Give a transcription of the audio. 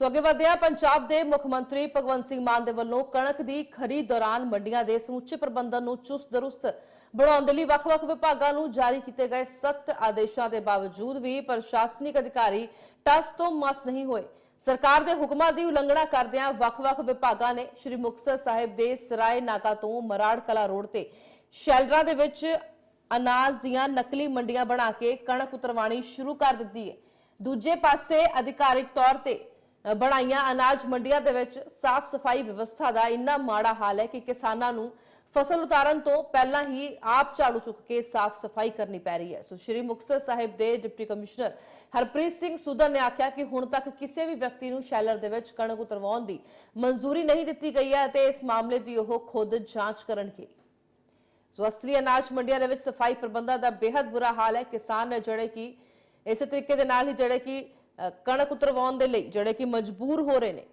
ਸੋ ਅੱਗੇ ਵਧਿਆ ਪੰਜਾਬ ਦੇ ਮੁੱਖ ਮੰਤਰੀ ਭਗਵੰਤ ਸਿੰਘ ਮਾਨ ਦੇ ਵੱਲੋਂ ਕਣਕ ਦੀ ਖਰੀਦ ਦੌਰਾਨ ਮੰਡੀਆਂ ਦੇ ਸਮੁੱਚੇ ਪ੍ਰਬੰਧਨ ਨੂੰ ਚੁਸਤ ਦਰੁਸਤ ਬਣਾਉਣ ਦੇ ਲਈ ਵੱਖ-ਵੱਖ ਵਿਭਾਗਾਂ ਨੂੰ ਜਾਰੀ ਕੀਤੇ ਗਏ ਸਖਤ ਆਦੇਸ਼ਾਂ ਦੇ ਬਾਵਜੂਦ ਵੀ ਪ੍ਰਸ਼ਾਸਨਿਕ ਅਧਿਕਾਰੀ ਟਸ ਤੋਂ ਮਸ ਨਹੀਂ ਹੋਏ। ਸਰਕਾਰ ਦੇ ਹੁਕਮਾਂ ਦੀ ਉਲੰਘਣਾ ਕਰਦਿਆਂ ਵੱਖ-ਵੱਖ ਵਿਭਾਗਾਂ ਨੇ ਸ਼੍ਰੀ ਮੁਕਤਸਰ ਸਾਹਿਬ ਦੇ ਸਰਾਏ ਨਾਕਾ ਤੋਂ ਮਰਾੜ ਕਲਾ ਰੋਡ ਤੇ ਸ਼ੈਲਰਾਂ ਦੇ ਵਿੱਚ ਅਨਾਜ ਦੀਆਂ ਨਕਲੀ ਮੰਡੀਆਂ ਬਣਾ ਕੇ ਕਣਕ ਉਤਰਵਾਣੀ ਸ਼ੁਰੂ ਕਰ ਦਿੱਤੀ ਹੈ। ਦੂਜੇ ਪਾਸੇ ਅਧਿਕਾਰਿਕ ਤੌਰ ਤੇ ਬਣਾਈਆਂ ਅਨਾਜ ਮੰਡੀਆਂ ਦੇ ਵਿੱਚ ਸਾਫ਼ ਸਫ਼ਾਈ ਵਿਵਸਥਾ ਦਾ ਇੰਨਾ ਮਾੜਾ ਹਾਲ ਹੈ ਕਿ ਕਿਸਾਨਾਂ ਨੂੰ ਫਸਲ ਉਤਾਰਨ ਤੋਂ ਪਹਿਲਾਂ ਹੀ ਆਪ ਝਾੜੂ ਚੁੱਕ ਕੇ ਸਾਫ਼ ਸਫ਼ਾਈ ਕਰਨੀ ਪੈ ਰਹੀ ਹੈ। ਸੋ ਸ਼੍ਰੀ ਮੁਕਤਸਰ ਸਾਹਿਬ ਦੇ ਡਿਪਟੀ ਕਮਿਸ਼ਨਰ ਹਰਪ੍ਰੀਤ ਸਿੰਘ ਸੁਦਰ ਨੇ ਆਖਿਆ ਕਿ ਹੁਣ ਤੱਕ ਕਿਸੇ ਵੀ ਵਿਅਕਤੀ ਨੂੰ ਸ਼ੈਲਰ ਦੇ ਵਿੱਚ ਕਣਕ ਉਤਰਵਾਉਣ ਦੀ ਮਨਜ਼ੂਰੀ ਨਹੀਂ ਦਿੱਤੀ ਗਈ ਹੈ ਅਤੇ ਇਸ ਮਾਮਲੇ ਦੀ ਉਹ ਖੁਦ ਜਾਂਚ ਕਰਨਗੇ। ਸੋ ਅਸਲੀ ਅਨਾਜ ਮੰਡੀਆਂ ਦੇ ਵਿੱਚ ਸਫ਼ਾਈ ਪ੍ਰਬੰਧਾਂ ਦਾ ਬੇहद ਬੁਰਾ ਹਾਲ ਹੈ। ਕਿਸਾਨ ਨੇ ਜਿਹੜੇ ਕਿ ਇਸੇ ਤਰੀਕੇ ਦੇ ਨਾਲ ਹੀ ਜਿਹੜੇ ਕਿ ਕਣਕ ਉਤਰਵਾਉਣ ਦੇ ਲਈ ਜਿਹੜੇ ਕਿ ਮਜਬੂਰ ਹੋ ਰਹੇ ਨੇ।